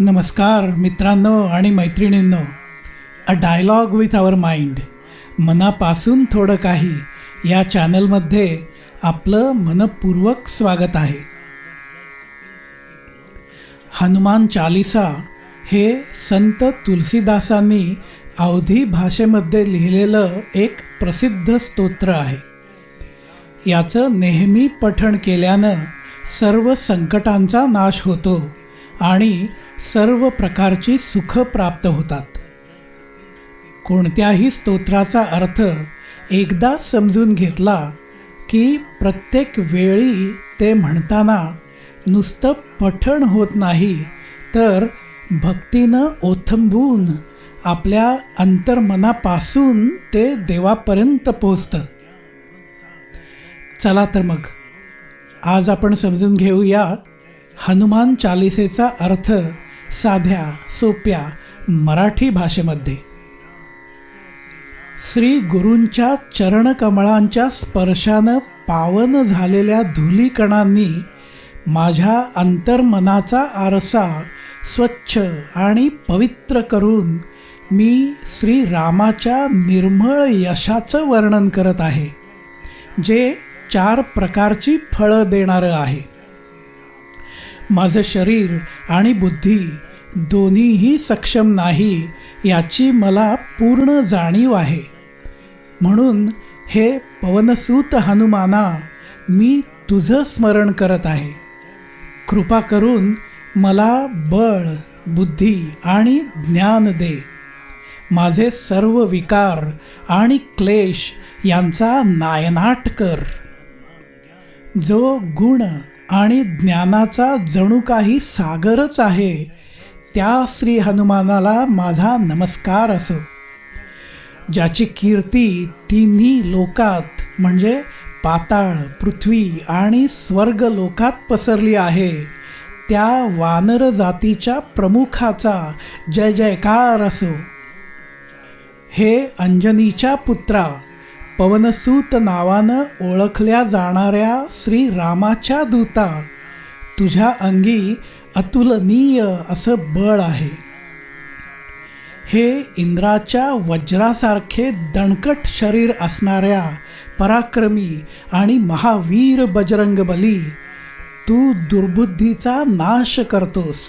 नमस्कार मित्रांनो आणि मैत्रिणींनो. A dialogue with our mind मनापासून थोडं काही. या चॅनलमध्ये आपलं मनपूर्वक स्वागत आहे. हनुमान चालिसा हे संत तुलसीदासांनी अवधी भाषेमध्ये लिहिलेलं एक प्रसिद्ध स्तोत्र आहे. याचं नेहमी पठण केल्यानं सर्व संकटांचा नाश होतो आणि सर्व प्रकारची सुख प्राप्त होतात. कोणत्याही स्तोत्राचा अर्थ एकदा समजून घेतला की प्रत्येक वेळी ते म्हणताना नुसतं पठण होत नाही तर भक्तीनं ओथंबून आपल्या अंतर्मनापासून ते देवापर्यंत पोचतं चला तर मग आज आपण समजून घेऊया हनुमान चालिसेचा अर्थ साध्या सोप्या मराठी भाषेमध्ये. श्री गुरूंच्या चरणकमळांच्या स्पर्शानं पावन झालेल्या धुलीकणांनी माझ्या अंतर्मनाचा आरसा स्वच्छ आणि पवित्र करून मी श्री रामाच्या निर्मळ यशाचं वर्णन करत आहे जे चार प्रकारची फळं देणारं आहे. माझं शरीर आणि बुद्धी दोन्हीही सक्षम नाही याची मला पूर्ण जाणीव आहे. म्हणून हे पवनसूत हनुमाना मी तुझं स्मरण करत आहे. कृपा करून मला बळ बुद्धी आणि ज्ञान दे. माझे सर्व विकार आणि क्लेश यांचा नायनाट कर. जो गुण आणि ज्ञानाचा जणू काही सागरच आहे. त्या श्री हनुमानाला माझा नमस्कार असो. ज्याची कीर्ती तिन्ही लोकात म्हणजे पाताळ पृथ्वी आणि स्वर्ग लोकात पसरली आहे. त्या वानर जातीच्या प्रमुखाचा जय जयकार असो. हे अंजनीच्या पुत्रा पवनसूत नावानं ओळखल्या जाणाऱ्या श्री रामाच्या दूता. तुझ्या अंगी अतुलनीय असं बळ आहे. हे इंद्राच्या वज्रासारखे दणकट शरीर असणाऱ्या पराक्रमी आणि महावीर बजरंगबली तू दुर्बुद्धीचा नाश करतोस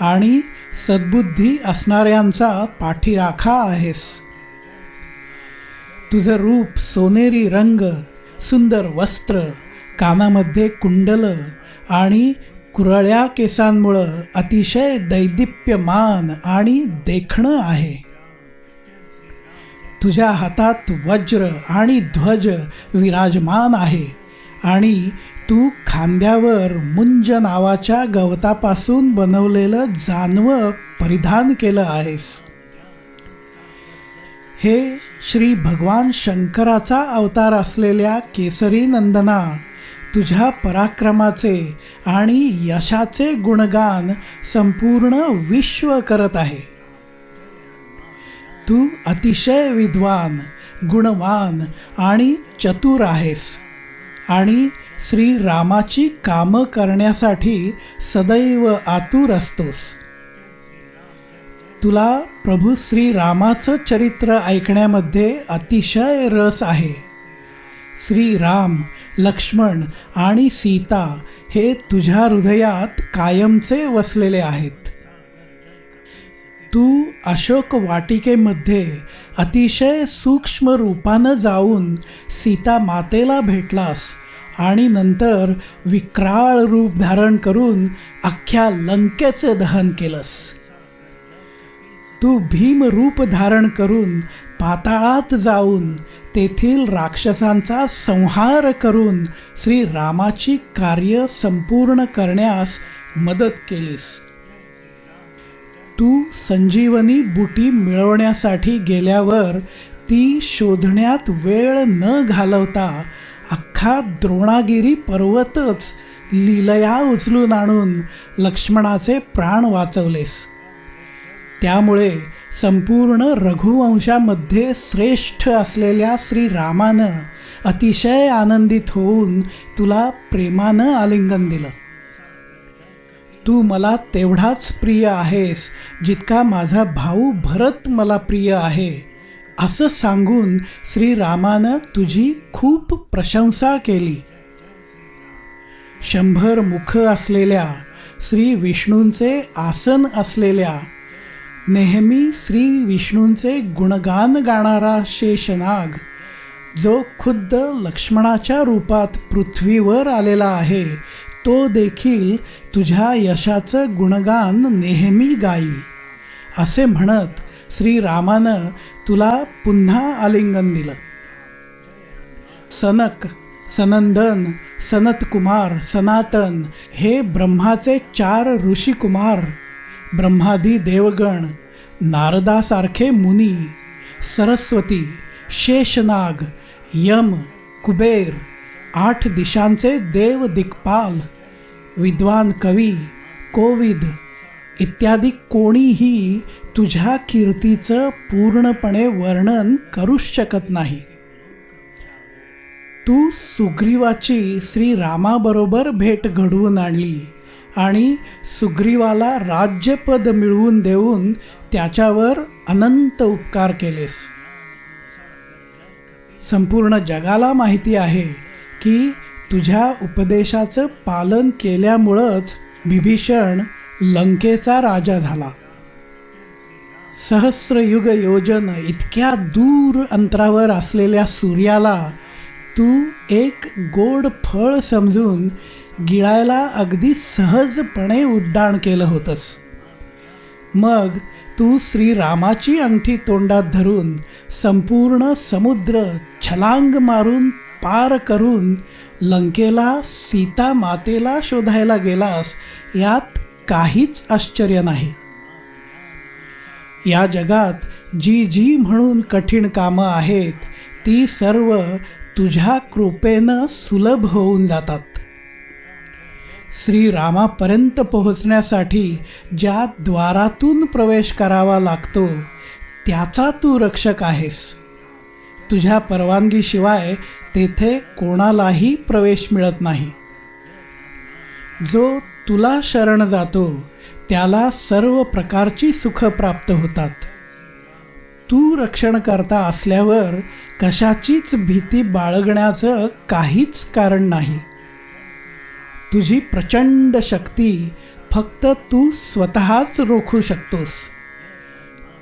आणि सद्बुद्धी असणाऱ्यांचा पाठीराखा आहेस. तुझं रूप सोनेरी रंग सुंदर वस्त्र कानामध्ये कुंडल आणि कुरळ्या केसांमुळं अतिशय दैदिप्यमान आणि देखणं आहे. तुझ्या हातात वज्र आणि ध्वज विराजमान आहे आणि तू खांद्यावर मुंज नावाच्या गवतापासून बनवलेलं जानवं परिधान केलं आहेस. हे श्री भगवान शंकराचा अवतार असलेल्या केसरी नंदना तुझ्या पराक्रमाचे आणि यशाचे गुणगान संपूर्ण विश्व करत आहे. तू अतिशय विद्वान गुणवान आणि चतुर आहेस आणि श्री रामाची कामं करण्यासाठी सदैव आतुर असतोस. तुला प्रभू श्री रामाचं चरित्र ऐकण्यामध्ये अतिशय रस आहे. श्री राम लक्ष्मण आणि सीता हे तुझ्या हृदयात कायमचे वसलेले आहेत. तू अशोक वाटिकेमध्ये अतिशय सूक्ष्म रूपानं जाऊन सीता मातेला भेटलास आणि नंतर विक्राळ रूप धारण करून अख्ख्या लंकेचं दहन केलंस. तू भीम रूप धारण करून पाताळात जाऊन तेथील राक्षसांचा संहार करून श्री रामाची कार्य संपूर्ण करण्यास मदत केलीस. तू संजीवनी बुटी मिळवण्यासाठी गेल्यावर ती शोधण्यात वेळ न घालवता अख्खा द्रोणागिरी पर्वतच लीलया उचलून आणून लक्ष्मणाचे प्राण वाचवलेस. त्यामुळे संपूर्ण रघुवंशामध्ये श्रेष्ठ असलेल्या श्रीरामानं अतिशय आनंदित होऊन तुला प्रेमानं आलिंगन दिलं. तू मला तेवढाच प्रिय आहेस जितका माझा भाऊ भरत मला प्रिय आहे. असं सांगून श्रीरामानं तुझी खूप प्रशंसा केली. शंभर मुख असलेल्या श्री विष्णूंचे आसन असलेल्या नेहमी श्री विष्णूंचे गुणगान गाणारा शेषनाग जो खुद्द लक्ष्मणाच्या रूपात पृथ्वीवर आलेला आहे तो देखील तुझ्या यशाचं गुणगान नेहमी गाईल. असे म्हणत श्रीरामानं तुला पुन्हा आलिंगन दिलं. सनक सनंदन सनतकुमार सनातन हे ब्रह्माचे चार ऋषिकुमार ब्रह्मादी देवगण नारदासारखे मुनी सरस्वती शेषनाग यम कुबेर आठ दिशांचे देव दिग्पाल विद्वान कवी कोविद इत्यादी कोणीही तुझ्या कीर्तीचं पूर्णपणे वर्णन करूच शकत नाही. तू सुग्रीवाची श्रीरामाबरोबर भेट घडवून आणली. आणि सुग्रीवाला राज्यपद मिळवून देऊन त्याच्यावर अनंत उपकार केलेस. संपूर्ण जगाला माहिती आहे की तुझ्या उपदेशाचं पालन केल्यामुळंच बिभीषण लंकेचा राजा झाला. सहस्रयुग योजन इतक्या दूर अंतरावर असलेल्या सूर्याला तू एक गोड फळ समजून गिळायला अगदी सहजपणे उड्डाण केलं होतंस. मग तू श्रीरामाची अंगठी तोंडात धरून संपूर्ण समुद्र छलांग मारून पार करून लंकेला सीता मातेला शोधायला गेलास यात काहीच आश्चर्य नाही. या जगात जी जी म्हणून कठीण कामं आहेत ती सर्व तुझ्या कृपेनं सुलभ होऊन जातात. श्रीरामापर्यंत पोहोचण्यासाठी ज्या द्वारातून प्रवेश करावा लागतो त्याचा तू रक्षक आहेस. तुझ्या परवानगीशिवाय तेथे कोणालाही प्रवेश मिळत नाही. जो तुला शरण जातो त्याला सर्व प्रकारची सुख प्राप्त होतात. तू रक्षण करता असल्यावर कशाचीच भीती बाळगण्याचं काहीच कारण नाही. तुझी प्रचंड शक्ती फक्त तू स्वतःच रोखू शकतोस.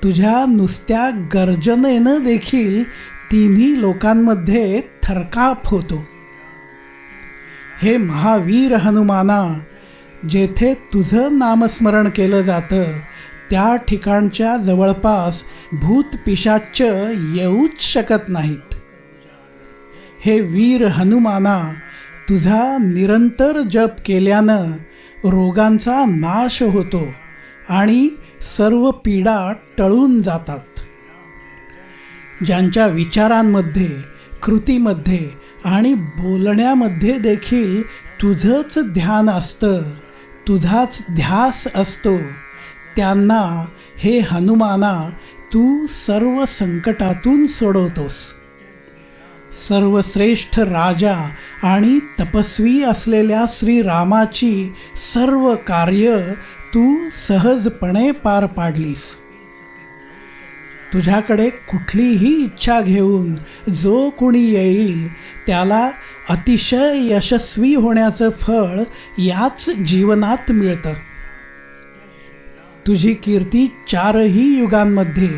तुझ्या नुसत्या गर्जनेनं देखील तिन्ही लोकांमध्ये थरकाप होतो. हे महावीर हनुमाना जेथे तुझं नामस्मरण केलं जातं त्या ठिकाणच्या जवळपास भूत पिशाच्च येऊच शकत नाहीत. हे वीर हनुमाना तुझा निरंतर जप केल्यानं रोगांचा नाश होतो आणि सर्व पीडा टळून जातात. ज्यांच्या विचारांमध्ये कृतीमध्ये आणि बोलण्यामध्ये देखील तुझंच ध्यान असतं तुझाच ध्यास असतो त्यांना हे हनुमाना तू सर्व संकटातून सोडवतोस. सर्वश्रेष्ठ राजा आणि तपस्वी असलेल्या श्रीरामाची सर्व कार्य तू सहजपणे पार पाडलीस. तुझ्याकडे कुठलीही इच्छा घेऊन जो कुणी येईल त्याला अतिशय यशस्वी होण्याचं फळ याच जीवनात मिळतं. तुझी कीर्ती चारही युगांमध्ये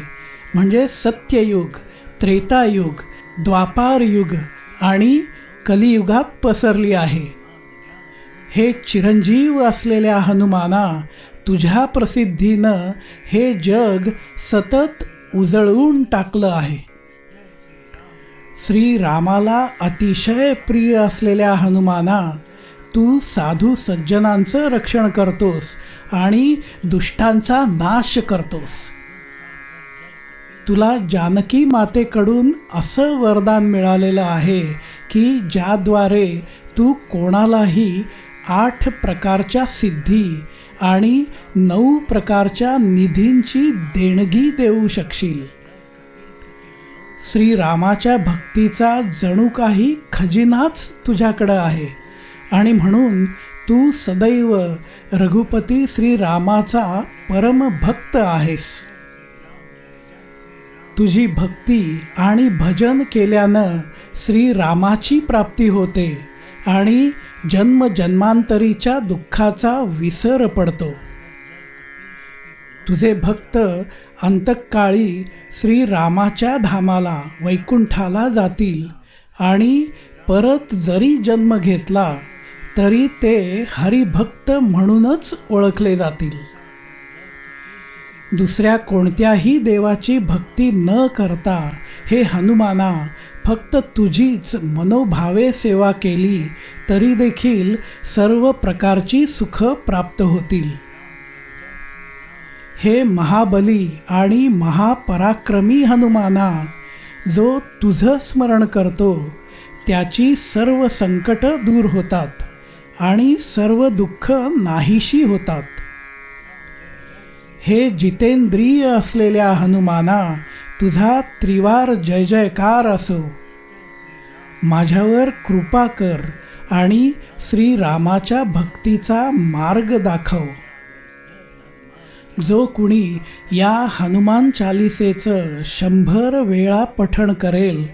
म्हणजे सत्ययुग त्रेतायुग द्वापार युग आणि कलियुगात पसरली आहे. हे चिरंजीव असलेल्या हनुमाना तुझ्या प्रसिद्धीनं हे जग सतत उजळवून टाकलं आहे. श्रीरामाला अतिशय प्रिय असलेल्या हनुमाना तू साधू सज्जनांचं रक्षण करतोस आणि दुष्टांचा नाश करतोस. तुला जानकी मातेकडून असं वरदान मिळालेलं आहे की ज्याद्वारे तू कोणालाही आठ प्रकारच्या सिद्धी आणि नऊ प्रकारच्या निधींची देणगी देऊ शकशील. श्रीरामाच्या भक्तीचा जणू काही खजिनाच तुझ्याकडं आहे आणि म्हणून तू सदैव रघुपती श्रीरामाचा परमभक्त आहेस. तुझी भक्ती आणि भजन केल्यानं श्रीरामाची प्राप्ती होते आणि जन्मजन्मांतरीच्या दुःखाचा विसर पडतो. तुझे भक्त अंतकाळी श्रीरामाच्या धामाला वैकुंठाला जातील आणि परत जरी जन्म घेतला तरी ते हरिभक्त म्हणूनच ओळखले जातील. दुसऱ्या कोणत्याही देवाची भक्ती न करता हे हनुमाना फक्त तुझीच मनोभावे सेवा केली तरी देखील सर्व प्रकारची सुख प्राप्त होतील. हे महाबली आणि महापराक्रमी हनुमाना जो तुझं स्मरण करतो त्याची सर्व संकट दूर होतात आणि सर्व दुःख नाहीशी होतात. हे जितेंद्रिय असलेल्या हनुमाना तुझा त्रिवार जय जयकार असो. माझ्यावर कृपा कर आणि श्रीरामाच्या भक्तीचा मार्ग दाखव. जो कुणी या हनुमान चालिसेचं शंभर वेळा पठण करेल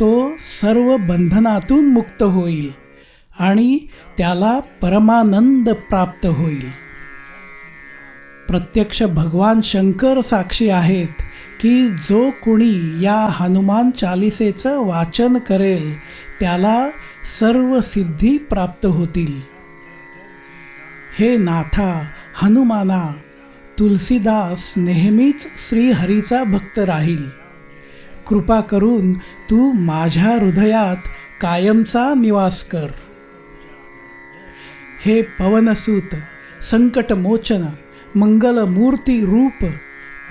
तो सर्व बंधनातून मुक्त होईल आणि त्याला परमानंद प्राप्त होईल. प्रत्यक्ष भगवान शंकर साक्षी आहेत की जो कुणी या हनुमान चालिसेचं वाचन करेल त्याला सर्व सिद्धी प्राप्त होतील. हे नाथा हनुमाना तुलसीदास नेहमीच श्रीहरीचा भक्त राहील. कृपा करून तू माझ्या हृदयात कायमचा निवास कर. हे पवनसूत संकटमोचन मंगलमूर्ती रूप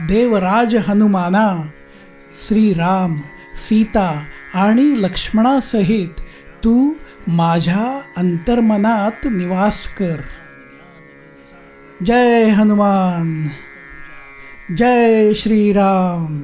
देवराज हनुमाना श्रीराम सीता आणि लक्ष्मणासहित तू माझ्या अंतर्मनात निवास कर जय हनुमान जय श्रीराम